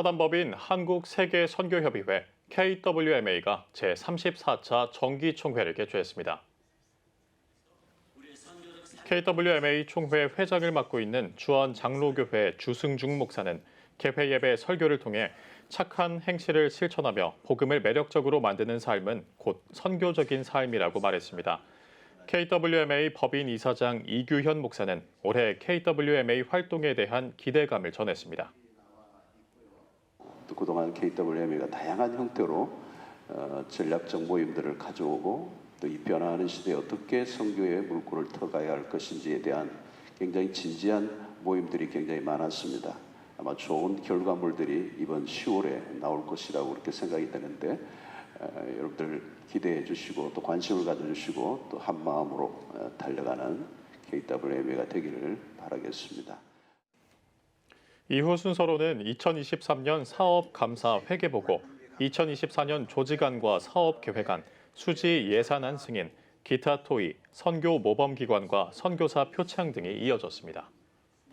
사단법인 한국세계선교협의회 KWMA가 제34차 정기총회를 개최했습니다. KWMA 총회 회장을 맡고 있는 주원 장로교회 주승중 목사는 개회 예배 설교를 통해 착한 행실을 실천하며 복음을 매력적으로 만드는 삶은 곧 선교적인 삶이라고 말했습니다. KWMA 법인 이사장 이규현 목사는 올해 KWMA 활동에 대한 기대감을 전했습니다. 또 그동안 KWMA가 다양한 형태로 어, 전략적 모임들을 가져오고 또 이 변화하는 시대에 어떻게 선교의 물꼬를 터가야 할 것인지에 대한 굉장히 진지한 모임들이 굉장히 많았습니다. 아마 좋은 결과물들이 이번 10월에 나올 것이라고 그렇게 생각이 되는데 어, 여러분들 기대해 주시고 또 관심을 가져주시고 또 한 마음으로 어, 달려가는 KWMA가 되기를 바라겠습니다. 이후 순서로는 2023년 사업 감사 회계 보고, 2024년 조직안과 사업 계획안, 수지 예산안 승인, 기타 토의, 선교 모범 기관과 선교사 표창 등이 이어졌습니다.